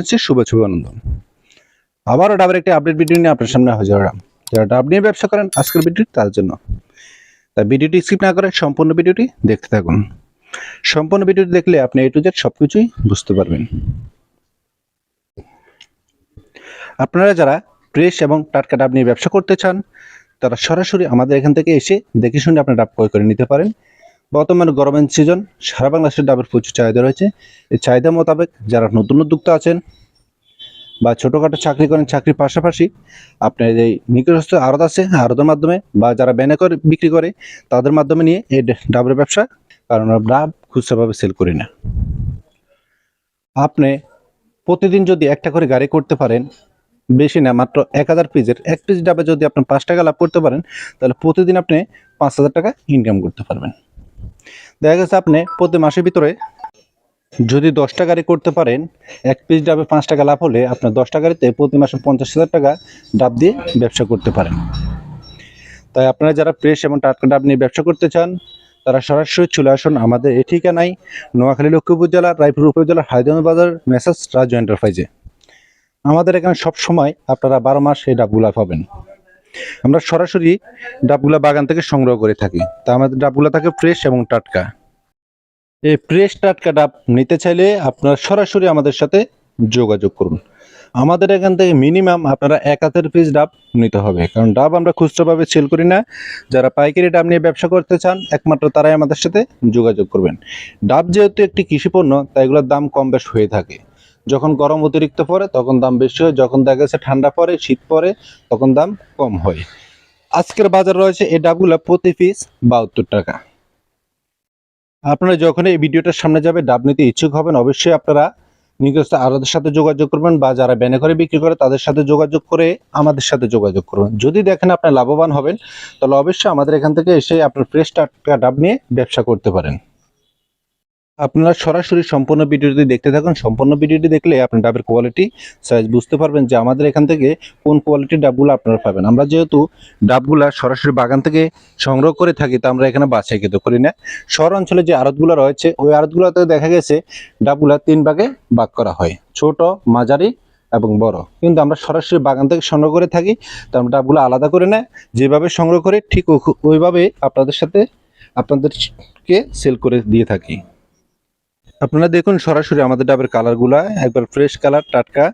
হচ্ছে শুভ শুভ আনন্দন আবারও ডাবের একটি আপডেট ভিডিও নিয়ে আপনার সামনে হাজির হলাম। যারা ডাব নিয়ে ব্যবসা করেন, আজকের ভিডিওটি তার জন্য। তাই ভিডিওটি স্কিপ না করে সম্পূর্ণ ভিডিওটি দেখতে থাকুন। সম্পূর্ণ ভিডিওটি দেখলে আপনি এ টু জেড সব কিছুই বুঝতে পারবেন। আপনারা যারা ফ্রেশ এবং টাটকা ডাব নিয়ে ব্যবসা করতে চান, তারা সরাসরি আমাদের এখান থেকে এসে দেখে শুনে আপনার ডাব ক্রয় করে নিতে পারেন। বর্তমানে গরমের সিজন সারা বাংলাদেশের ডাবের প্রচুর চাহিদা রয়েছে। এই চাহিদা মোতাবেক যারা নতুন উদ্যোক্তা আছেন বা ছোটোখাটো চাকরি করেন, চাকরির পাশাপাশি আপনার এই নিকটস্থ আড়ত আছে, আড়তের মাধ্যমে বা যারা ব্যানে করে, বিক্রি করে, তাদের মাধ্যমে নিয়ে এই ডাবের ব্যবসা, কারণ আমরা ডাব খুচরাভাবে সেল করি না। আপনি প্রতিদিন যদি একটা করে গাড়ি করতে পারেন, বেশি না, মাত্র এক হাজার পিসের এক পিস ডাবে যদি আপনি পাঁচ টাকা লাভ করতে পারেন, তাহলে প্রতিদিন আপনি পাঁচ হাজার টাকা ইনকাম করতে পারবেন। দেখা গেছে আপনি প্রতি মাসের ভিতরে যদি দশটা গাড়ি করতে পারেন, এক পিস ডাবে পাঁচ টাকা লাভ হলে আপনার দশটা গাড়িতে প্রতি মাসে পঞ্চাশ হাজার টাকা ডাব দিয়ে ব্যবসা করতে পারেন। তাই আপনারা যারা ফ্রেশ এবং টাটকা ডাব নিয়ে ব্যবসা করতে চান, তারা সরাসরি চলে আসুন আমাদের এই ঠিকানায় নোয়াখালী লক্ষ্মীপুর জেলার রায়পুর উপজেলার হায়দ্রাবাদ বাজার মেসাজ রাজু এন্টারপ্রাইজে আমাদের এখানে সব সময় আপনারা বারো মাস এই ডাবগুলা পাবেন। আমরা সরাসরি ডাবগুলা বাগান থেকে সংগ্রহ করে থাকি। তা আমাদের ডাবগুলা থাকে ফ্রেশ এবং টাটকা। এই ফ্রেশ টাটকা ডাব নিতে চাইলে আপনারা সরাসরি আমাদের সাথে যোগাযোগ করুন। আমাদের এখান থেকে মিনিমাম আপনারা এক হাতের পিস ডাব নিতে হবে। কারণ ডাব আমরা খুচরোভাবে সেল করি না। যারা পাইকারি ডাব নিয়ে ব্যবসা করতে চান, একমাত্র তারাই আমাদের সাথে যোগাযোগ করবেন। ডাব যেহেতু একটি কৃষি পণ্য তাই এগুলোর দাম কম বেশ হয়ে থাকে। যখন গরম অতিরিক্ত পড়ে, তখন দাম বেশি হয়। যখন দেখা গেছে ঠান্ডা পড়ে, শীত পড়ে, তখন দাম কম হয়। আজকের বাজার রয়েছে এই ডাবগুলো প্রতি পিস বাহাত্তর টাকা। আপনারা যখন এই ভিডিওটার সামনে যাবে, ডাব নিতে ইচ্ছুক হবেন, অবশ্যই আপনারা নিকটস্থ আরদের সাথে যোগাযোগ করবেন বা যারা ব্যানে করে বিক্রি করে, তাদের সাথে যোগাযোগ করে আমাদের সাথে যোগাযোগ করবেন যদি দেখেন আপনার লাভবান হবেন, তাহলে অবশ্যই আমাদের এখান থেকে এসে আপনার ফ্রেশ টাটকা ডাব নিয়ে ব্যবসা করতে পারেন। আপনারা সরাসরি সম্পূর্ণ ভিডিওটি দেখতে থাকুন। সম্পূর্ণ ভিডিওটি দেখলে আপনি ডাবের কোয়ালিটি সাইজ বুঝতে পারবেন যে আমাদের এখান থেকে কোন কোয়ালিটির ডাবগুলো আপনারা পাবেন। আমরা যেহেতু ডাবগুলা সরাসরি বাগান থেকে সংগ্রহ করে থাকি, তা আমরা এখানে বাছাই কিন্তু করি না। শহর অঞ্চলে যে আড়তগুলো রয়েছে, ওই আড়তগুলোতে দেখা গেছে ডাবগুলা তিন ভাগে ভাগ করা হয়, ছোট, মাঝারি এবং বড়। কিন্তু আমরা সরাসরি বাগান থেকে সংগ্রহ করে থাকি, তো আমরা ডাবগুলো আলাদা করে নেয় যেভাবে সংগ্রহ করে, ঠিক ওইভাবে আপনাদের সাথে আপনাদেরকে সেল করে দিয়ে থাকি। আপনারা দেখুন সরাসরি আমাদের ডাবের কালারগুলা, একবার ফ্রেশ কালার টাটকা।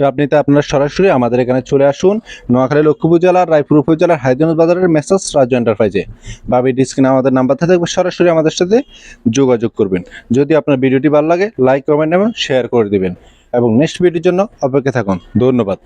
ডাব নিতে আপনারা সরাসরি আমাদের এখানে চলে আসুন নোয়াখালী লক্ষ্মীপুর জেলার, রায়পুর উপজেলার হায়দ্রাবাদ বাজারের মেসাজ রাজু এন্টারপ্রাইজে বাবি ডিসক্রিনে আমাদের নাম্বার থাকবে, সরাসরি আমাদের সাথে যোগাযোগ করবেন। যদি আপনার ভিডিওটি ভালো লাগে লাইক কমেন্ট এবং শেয়ার করে দিবেন। এবং নেক্সট ভিডিওর জন্য অপেক্ষা থাকুন। ধন্যবাদ।